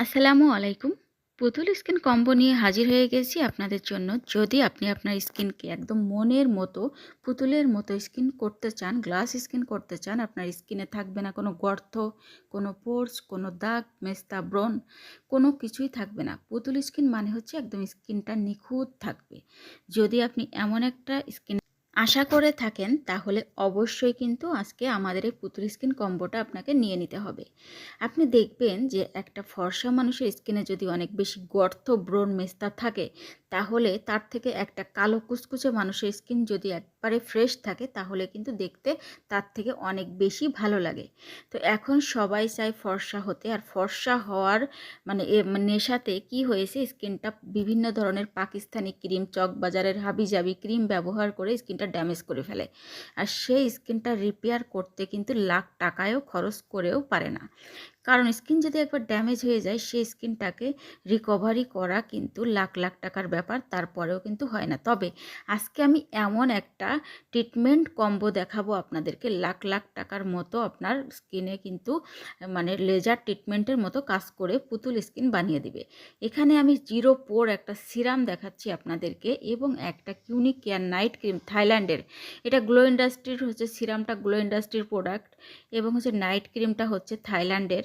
আসসালামু আলাইকুম। পুতুল স্কিন কম্বো নিয়ে হাজির হয়ে গেছি আপনাদের জন্য। যদি আপনি আপনার স্কিনকে একদম মনের মতো, পুতুলের মতো স্কিন করতে চান, গ্লাস স্কিন করতে চান, আপনার স্কিনে থাকবে না কোনো গর্ত, কোনো পোর্স, কোনো দাগ, মেস্তা, ব্রণ, কোনো কিছুই থাকবে না। পুতুল স্কিন মানে হচ্ছে একদম স্কিনটা নিখুঁত থাকবে। যদি আপনি এমন একটা স্কিন আশা করে থাকেন, তাহলে অবশ্যই কিন্তু আজকে আমাদের এই পুতুল স্কিন কম্বোটা আপনাকে নিয়ে নিতে হবে। আপনি দেখবেন যে একটা ফর্সা মানুষের স্কিনে যদি অনেক বেশি গর্ত, ব্রণ, মেস্তা থাকে তাহলে তার থেকে একটা কালো কুচকুচে মানুষের স্কিন যদি একবারে ফ্রেশ থাকে, তাহলে কিন্তু দেখতে তার থেকে অনেক বেশি ভালো লাগে। তো এখন সবাই চায় ফর্সা হতে। আর ফর্সা হওয়ার মানে নেশাতে কি হয়েছে? স্কিনটা বিভিন্ন ধরনের পাকিস্তানি ক্রিম চকবাজারের হাবিজাবি ক্রিম ব্যবহার করে স্কিনটা ড্যামেজ করে ফেলে। আর সেই স্কিনটা রিপেয়ার করতে কিন্তু লাখ টাকায়ও খরচ করেও পারে না। কারণ স্কিন যদি একবার ড্যামেজ হয়ে যায়, সেই স্কিনটাকে রিকভারি করা কিন্তু লাখ লাখ টাকার ব্যাপার, তারপরেও কিন্তু হয় না। তবে আজকে আমি এমন একটা ট্রিটমেন্ট কম্বো দেখাবো আপনাদেরকে। লাখ লাখ টাকার মতো আপনার স্কিনে কিন্তু মানে লেজার ট্রিটমেন্টের মতো কাজ করে পুতুল স্কিন বানিয়ে দিবে। এখানে আমি জিরো পোর একটা সিরাম দেখাচ্ছি আপনাদেরকে এবং একটা কিউনিক কেয়ার নাইট ক্রিম থাইল্যান্ডের। এটা গ্লো ইন্ডাস্ট্রির হচ্ছে সিরামটা গ্লো ইন্ডাস্ট্রির প্রোডাক্ট এবং হচ্ছে নাইট ক্রিমটা হচ্ছে থাইল্যান্ডের।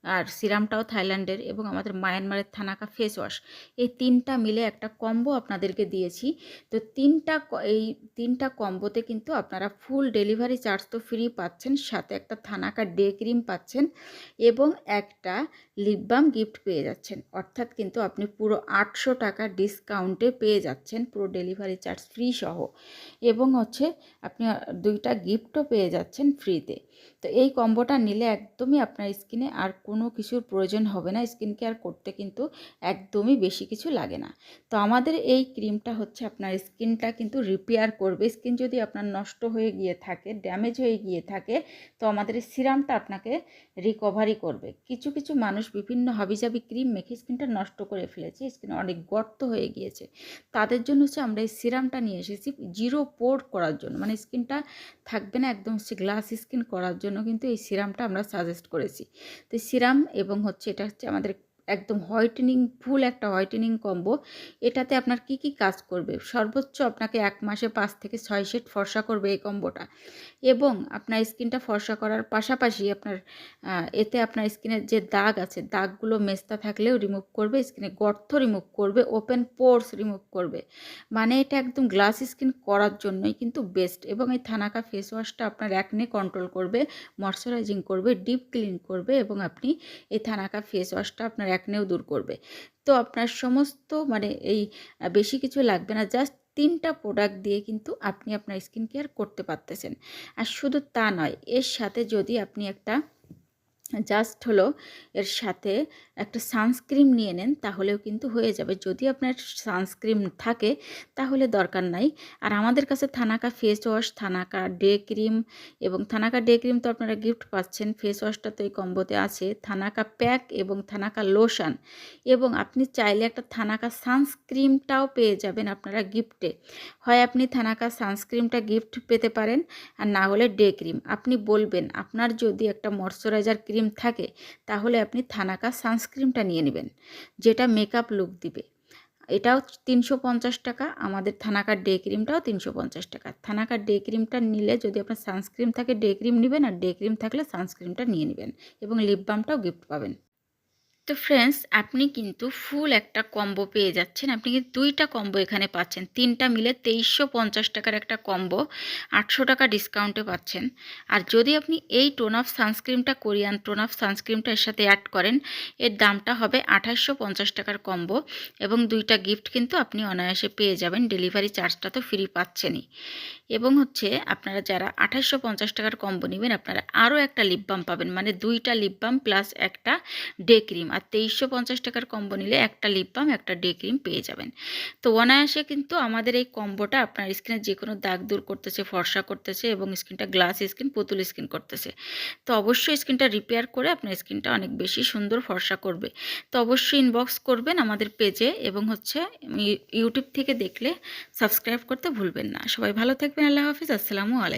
আর সিরামটাও থাইল্যান্ডের এবং আমাদের মায়ানমারের থানাকা ফেস ওয়াশ। এই তিনটা মিলে একটা কম্বো আপনাদেরকে দিয়েছি। তো তিনটা এই তিনটা কম্বোতে কিন্তু আপনারা ফুল ডেলিভারি চার্জ তো ফ্রি পাচ্ছেন, সাথে একটা থানাকা ডে ক্রিম পাচ্ছেন এবং একটা লিপ বাম গিফট পেয়ে যাচ্ছেন। অর্থাৎ কিন্তু আপনি পুরো আটশো টাকা ডিসকাউন্টে পেয়ে যাচ্ছেন পুরো ডেলিভারি চার্জ ফ্রি সহ। এবং হচ্ছে আপনি দুইটা গিফটও পেয়ে যাচ্ছেন ফ্রিতে। তো এই কম্বোটা নিলে একদমই আপনার স্কিনে আর কোনো কিছুর প্রয়োজন হবে না স্কিন কেয়ার করতে কিন্তু একদমই বেশি কিছু লাগে না। তো আমাদের এই ক্রিমটা হচ্ছে আপনার স্কিনটা কিন্তু রিপেয়ার করবে। স্কিন যদি আপনার নষ্ট হয়ে গিয়ে থাকে ড্যামেজ হয়ে গিয়ে থাকে, তো আমাদের এই সিরামটা আপনাকে রিকভারি করবে। কিছু কিছু মানুষ বিভিন্ন হাবিজাবি ক্রিম মেখে স্কিনটা নষ্ট করে ফেলেছে। স্কিন অনেক গর্ত হয়ে গিয়েছে। তাদের জন্য হচ্ছে আমরা এই সিরামটা নিয়ে এসেছি জিরো পোর করার জন্য। মানে স্কিনটা থাকবে না একদম গ্লাস স্কিন করার জন্য কিন্তু এই সিরামটা আমরা সাজেস্ট করেছি। তো সিরাম এবং হচ্ছে এটা হচ্ছে আমাদের একদম হোয়াইটেনিং, ফুল একটা হোয়াইটেনিং কম্বো। এটাতে আপনার কি কি কাজ করবে? সর্বোচ্চ আপনাকে এক মাসে পাঁচ থেকে ছয় সেট ফর্সা করবে এই কম্বোটা। এবং আপনার স্কিনটা ফর্সা করার পাশাপাশি আপনার এতে আপনার স্কিনের যে দাগ আছে, দাগগুলো মেস্তা থাকলেও রিমুভ করবে, স্কিনে গর্ত রিমুভ করবে, ওপেন পোর্স রিমুভ করবে। মানে এটা একদম গ্লাস স্কিন করার জন্যই কিন্তু বেস্ট। এবং এই থানাকা ফেস ওয়াশটা আপনার অ্যাকনে কন্ট্রোল করবে, ময়শ্চারাইজিং করবে, ডিপ ক্লিন করবে এবং আপনি এই থানাকা ফেস ওয়াশটা আপনার একনেও দূর করবে। তো আপনার সমস্ত মানে এই বেশি কিছু লাগবে না জাস্ট তিনটা প্রোডাক্ট দিয়ে কিন্তু আপনি আপনার স্কিন কেয়ার করতে পারতেছেন। আর শুধু তা নয়, এর সাথে যদি আপনি একটা জাস্ট হলো এর সাথে একটা সানস্ক্রিম নিয়ে নেন, তাহলেও কিন্তু হয়ে যাবে। যদি আপনার সানস্ক্রিম থাকে, তাহলে দরকার নাই। আর আমাদের কাছে Thanaka face wash Thanaka day cream এবং থানাকা ডে ক্রিম তো আপনারা গিফট পাচ্ছেন। ফেস ওয়াশটা তো এই কম্বোতে আছে। থানাকা প্যাক এবং থানাকা লোশন এবং আপনি চাইলে একটা থানাকা সানস্ক্রিমটাও পেয়ে যাবেন আপনারা গিফটে হয় আপনি থানাকা সানস্ক্রিমটা গিফট পেতে পারেন, আর না হলে ডে ক্রিম আপনি বলবেন, আপনার যদি একটা ময়শ্চারাইজার ক্রিম ক্রিম থাকে, তাহলে আপনি থানাকা সানস্ক্রিমটা নিয়ে নেবেন, যেটা মেকআপ লুক দিবে। এটাও তিনশো পঞ্চাশ টাকা, আমাদের থানাকার ডে ক্রিমটাও তিনশো পঞ্চাশ টাকা। থানাকার ডে ক্রিমটা নিলে যদি আপনার সানস্ক্রিম থাকে, ডে ক্রিম নেবেন, আর ডে ক্রিম থাকলে সানস্ক্রিমটা নিয়ে নেবেন এবং লিপ বামটাও গিফট পাবেন। তো ফ্রেন্ডস আপনি কিন্তু ফুল একটা কম্বো পেয়ে যাচ্ছেন। আপনি কিন্তু দুইটা কম্বো এখানে পাচ্ছেন। তিনটা মিলে তেইশশো পঞ্চাশ টাকার একটা কম্বো আটশো টাকা ডিসকাউন্টে পাচ্ছেন। আর যদি আপনি এই টোন অফ সানস্ক্রিমটা কোরিয়ান টোন অফ সানস্ক্রিমটা এর সাথে অ্যাড করেন, এর দামটা হবে আঠাশশো পঞ্চাশ টাকার কম্বো এবং দুইটা গিফট কিন্তু আপনি অনায়াসে পেয়ে যাবেন। ডেলিভারি চার্জটা তো ফ্রি পাচ্ছেনই। এবং হচ্ছে আপনারা যারা আঠাশশো পঞ্চাশ টাকার কম্বো নেবেন, আপনারা আরও একটা লিপ বাম পাবেন। মানে দুইটা লিপ বাম প্লাস একটা ডে ক্রিম তেইশশো পঞ্চাশ টাকার কম্বো নিলে একটা লিপ বাম একটা ডে ক্রিম পেয়ে যাবেন। তো অনায়াসে কিন্তু আমাদের এই কম্বোটা আপনার স্কিনে যে কোনো দাগ দূর করতেছে, ফর্সা করতেছে এবং স্কিনটা গ্লাস স্কিন পুতুল স্কিন করতেছে। তো অবশ্যই স্কিনটা রিপেয়ার করে আপনার স্কিনটা অনেক বেশি সুন্দর, ফর্সা করবে। তো অবশ্যই ইনবক্স করবেন আমাদের পেজে এবং হচ্ছে ইউটিউব থেকে দেখলে সাবস্ক্রাইব করতে ভুলবেন না। সবাই ভালো থাকবেন, আল্লাহ হাফিজ। আসসালামু আলাইকুম।